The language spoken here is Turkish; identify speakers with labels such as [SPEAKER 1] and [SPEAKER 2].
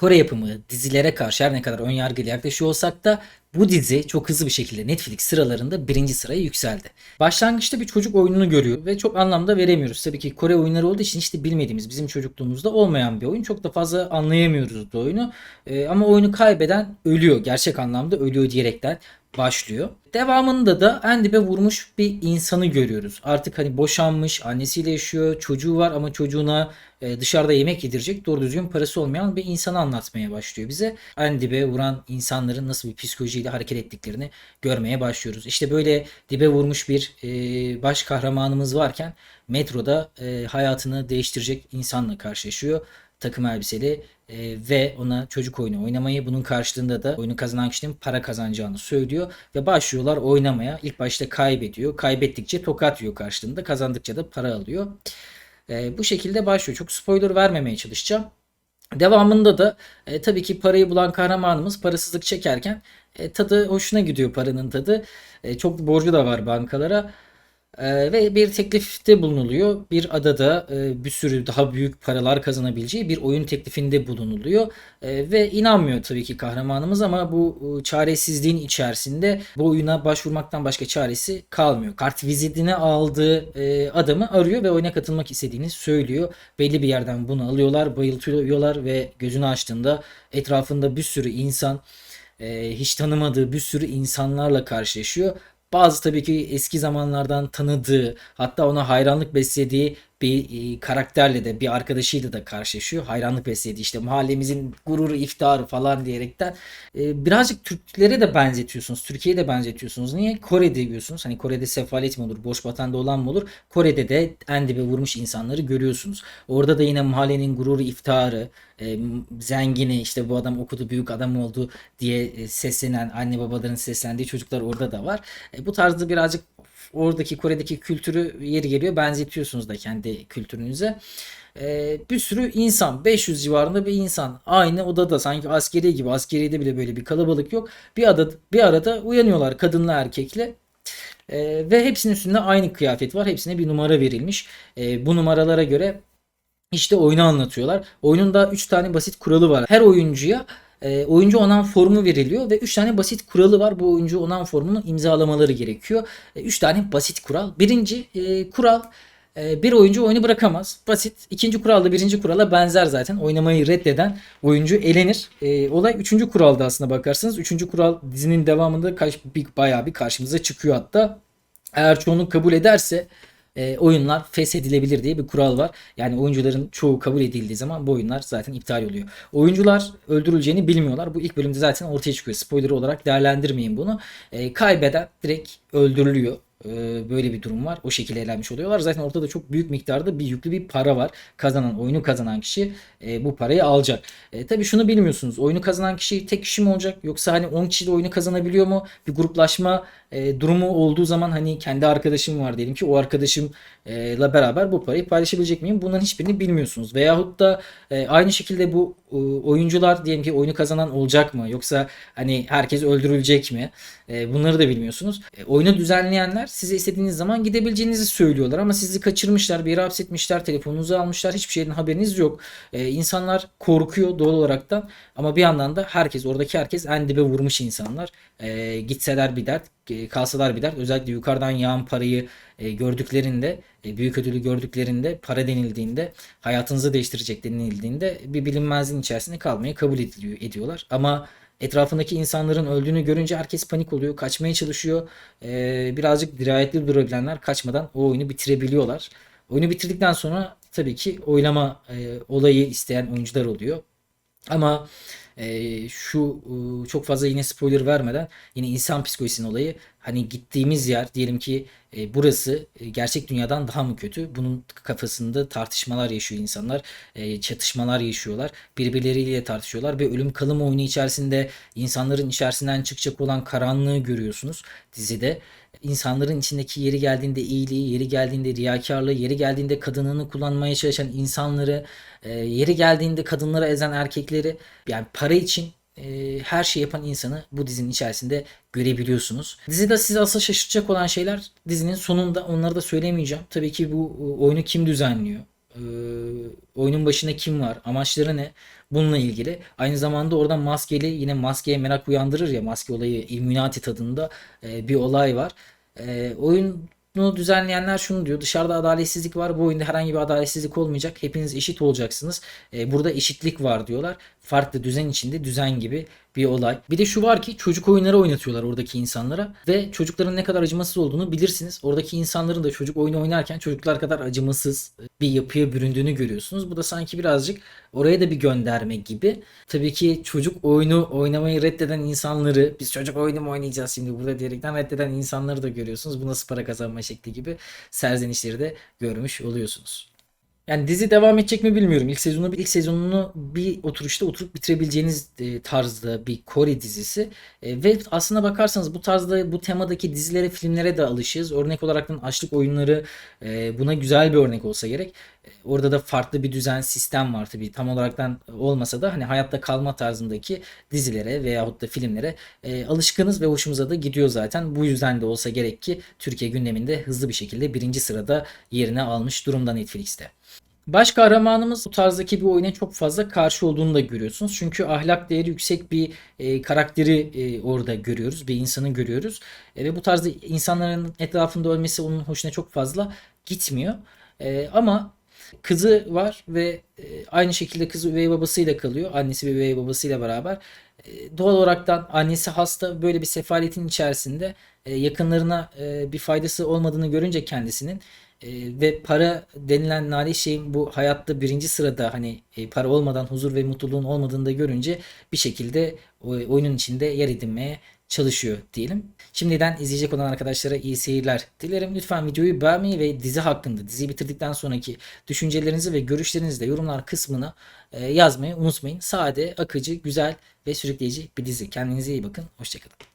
[SPEAKER 1] Kore yapımı dizilere karşı her ne kadar önyargıyla yaklaşıyor olsak da bu dizi çok hızlı bir şekilde Netflix sıralarında birinci sıraya yükseldi. Başlangıçta bir çocuk oyununu görüyor ve çok anlamda veremiyoruz. Tabii ki Kore oyunları olduğu için işte bilmediğimiz bizim çocukluğumuzda olmayan bir oyun. Çok da fazla anlayamıyoruz da oyunu. Ee, ama oyunu kaybeden ölüyor. Gerçek anlamda ölüyor diyerekten başlıyor. Devamında da en dibe vurmuş bir insanı görüyoruz. Artık hani boşanmış, annesiyle yaşıyor, çocuğu var ama çocuğuna e, dışarıda yemek yedirecek doğru düzgün parası olmayan bir insanı anlatmaya başlıyor bize. En dibe vuran insanların nasıl bir psikolojiyle hareket ettiklerini görmeye başlıyoruz. İşte böyle dibe vurmuş bir e, baş kahramanımız varken metroda e, hayatını değiştirecek insanla karşılaşıyor takım elbiseli e, ve ona çocuk oyunu oynamayı bunun karşılığında da oyunu kazanan kişinin para kazanacağını söylüyor ve başlıyorlar oynamaya. İlk başta kaybediyor. Kaybettikçe tokat yiyor karşılığında. Kazandıkça da para alıyor. E, bu şekilde başlıyor. Çok spoiler vermemeye çalışacağım. Devamında da e, tabii ki parayı bulan kahramanımız parasızlık çekerken e, tadı hoşuna gidiyor paranın tadı. E, çok borcu da var bankalara. Ee, ve bir teklifte bulunuluyor. Bir adada e, bir sürü daha büyük paralar kazanabileceği bir oyun teklifinde bulunuluyor. E, ve inanmıyor tabii ki kahramanımız ama bu e, çaresizliğin içerisinde bu oyuna başvurmaktan başka çaresi kalmıyor. Kart vizitini aldığı e, adamı arıyor ve oyuna katılmak istediğini söylüyor. Belli bir yerden bunu alıyorlar, bayıltıyorlar ve gözünü açtığında etrafında bir sürü insan e, hiç tanımadığı bir sürü insanlarla karşılaşıyor. Bazı tabii ki eski zamanlardan tanıdığı hatta ona hayranlık beslediği bir e, karakterle de bir arkadaşıyla da karşılaşıyor. Hayranlık beslediği işte mahallemizin gururu iftiharı falan diyerekten. E, birazcık Türklere de benzetiyorsunuz. Türkiye'ye de benzetiyorsunuz. Niye? Kore diyorsunuz. Hani Kore'de sefalet mi olur? Boş vatanda olan mı olur? Kore'de de en dibe vurmuş insanları görüyorsunuz. Orada da yine mahallenin gururu iftiharı, e, zengini işte bu adam okudu büyük adam oldu diye seslenen anne babaların seslendiği çocuklar orada da var. Bu tarzda birazcık oradaki Kore'deki kültürü yeri geliyor benzetiyorsunuz da kendi kültürünüze. Ee, bir sürü insan 500 civarında bir insan aynı odada sanki askeri gibi askeriyede bile böyle bir kalabalık yok. Bir ada bir arada uyanıyorlar kadınla erkekle. Ee, ve hepsinin üstünde aynı kıyafet var. Hepsine bir numara verilmiş. Ee, bu numaralara göre işte oyunu anlatıyorlar. Oyunun da 3 tane basit kuralı var. Her oyuncuya e, oyuncu onan formu veriliyor ve 3 tane basit kuralı var. Bu oyuncu onan formunu imzalamaları gerekiyor. 3 e, tane basit kural. Birinci e, kural e, bir oyuncu oyunu bırakamaz. Basit. İkinci kural da birinci kurala benzer zaten. Oynamayı reddeden oyuncu elenir. E, olay üçüncü kuralda aslında bakarsanız. Üçüncü kural dizinin devamında kaç, bir, bayağı bir karşımıza çıkıyor hatta. Eğer çoğunluk kabul ederse e, oyunlar feshedilebilir diye bir kural var. Yani oyuncuların çoğu kabul edildiği zaman bu oyunlar zaten iptal oluyor. Oyuncular öldürüleceğini bilmiyorlar. Bu ilk bölümde zaten ortaya çıkıyor. Spoiler olarak değerlendirmeyin bunu. E, kaybeden direkt öldürülüyor böyle bir durum var. O şekilde elenmiş oluyorlar. Zaten ortada çok büyük miktarda bir yüklü bir para var. Kazanan, oyunu kazanan kişi e, bu parayı alacak. E, tabii şunu bilmiyorsunuz. Oyunu kazanan kişi tek kişi mi olacak? Yoksa hani 10 kişi de oyunu kazanabiliyor mu? Bir gruplaşma e, durumu olduğu zaman hani kendi arkadaşım var diyelim ki o arkadaşımla beraber bu parayı paylaşabilecek miyim? Bunların hiçbirini bilmiyorsunuz. Veyahut da e, aynı şekilde bu e, oyuncular diyelim ki oyunu kazanan olacak mı? Yoksa hani herkes öldürülecek mi? E, bunları da bilmiyorsunuz. E, oyunu düzenleyenler size istediğiniz zaman gidebileceğinizi söylüyorlar ama sizi kaçırmışlar, bir yere hapsetmişler, telefonunuzu almışlar. Hiçbir şeyden haberiniz yok. E, insanlar korkuyor doğal olaraktan ama bir yandan da herkes oradaki herkes en dibe vurmuş insanlar. E, gitseler bir dert, e, kalsalar bir dert. Özellikle yukarıdan yağan parayı e, gördüklerinde, e, büyük ödülü gördüklerinde, para denildiğinde, hayatınızı değiştirecek denildiğinde bir bilinmezliğin içerisinde kalmayı kabul ediliyor, ediyorlar. Ama etrafındaki insanların öldüğünü görünce herkes panik oluyor, kaçmaya çalışıyor. E, birazcık dirayetli durabilenler kaçmadan o oyunu bitirebiliyorlar. Oyunu bitirdikten sonra tabii ki oylama e, olayı isteyen oyuncular oluyor. Ama e, şu e, çok fazla yine spoiler vermeden yine insan psikolojisinin olayı hani gittiğimiz yer diyelim ki e, burası e, gerçek dünyadan daha mı kötü? Bunun kafasında tartışmalar yaşıyor insanlar. E, çatışmalar yaşıyorlar. Birbirleriyle tartışıyorlar ve ölüm kalım oyunu içerisinde insanların içerisinden çıkacak olan karanlığı görüyorsunuz dizide. İnsanların içindeki yeri geldiğinde iyiliği, yeri geldiğinde riyakarlığı, yeri geldiğinde kadınını kullanmaya çalışan insanları, e, yeri geldiğinde kadınları ezen erkekleri yani para için e, her şey yapan insanı bu dizinin içerisinde görebiliyorsunuz. Dizide sizi asıl şaşırtacak olan şeyler dizinin sonunda onları da söylemeyeceğim. Tabii ki bu e, oyunu kim düzenliyor? Ee, oyunun başında kim var? Amaçları ne? Bununla ilgili. Aynı zamanda orada maskeli yine maskeye merak uyandırır ya maske olayı Illuminati tadında e, bir olay var. E, oyunu düzenleyenler şunu diyor. Dışarıda adaletsizlik var. Bu oyunda herhangi bir adaletsizlik olmayacak. Hepiniz eşit olacaksınız. E, burada eşitlik var diyorlar. Farklı düzen içinde düzen gibi bir olay. Bir de şu var ki çocuk oyunları oynatıyorlar oradaki insanlara ve çocukların ne kadar acımasız olduğunu bilirsiniz. Oradaki insanların da çocuk oyunu oynarken çocuklar kadar acımasız bir yapıya büründüğünü görüyorsunuz. Bu da sanki birazcık oraya da bir gönderme gibi. Tabii ki çocuk oyunu oynamayı reddeden insanları biz çocuk oyunu mu oynayacağız şimdi burada diyerekten reddeden insanları da görüyorsunuz. Bu nasıl para kazanma şekli gibi serzenişleri de görmüş oluyorsunuz. Yani dizi devam edecek mi bilmiyorum. İlk sezonu ilk sezonunu bir oturuşta oturup bitirebileceğiniz e, tarzda bir Kore dizisi. E, ve aslına bakarsanız bu tarzda bu temadaki dizilere, filmlere de alışığız. Örnek olarak açlık oyunları e, buna güzel bir örnek olsa gerek. Orada da farklı bir düzen, sistem var tabii. Tam olaraktan olmasa da hani hayatta kalma tarzındaki dizilere veyahut da filmlere alışkınız ve hoşumuza da gidiyor zaten. Bu yüzden de olsa gerek ki Türkiye gündeminde hızlı bir şekilde birinci sırada yerini almış durumda Netflix'te. Baş kahramanımız bu tarzdaki bir oyuna çok fazla karşı olduğunu da görüyorsunuz. Çünkü ahlak değeri yüksek bir e, karakteri e, orada görüyoruz. Bir insanı görüyoruz. E, ve bu tarzda insanların etrafında ölmesi onun hoşuna çok fazla gitmiyor. E, ama kızı var ve e, aynı şekilde kızı üvey babasıyla kalıyor. Annesi ve üvey babasıyla beraber. E, doğal olaraktan annesi hasta böyle bir sefaletin içerisinde e, yakınlarına e, bir faydası olmadığını görünce kendisinin e, ve para denilen nari şeyin bu hayatta birinci sırada hani para olmadan huzur ve mutluluğun olmadığını da görünce bir şekilde oyunun içinde yer edinmeye çalışıyor diyelim. Şimdiden izleyecek olan arkadaşlara iyi seyirler dilerim. Lütfen videoyu beğenmeyi ve dizi hakkında diziyi bitirdikten sonraki düşüncelerinizi ve görüşlerinizi de yorumlar kısmına e, yazmayı unutmayın. Sade, akıcı, güzel ve sürükleyici bir dizi. Kendinize iyi bakın. Hoşçakalın.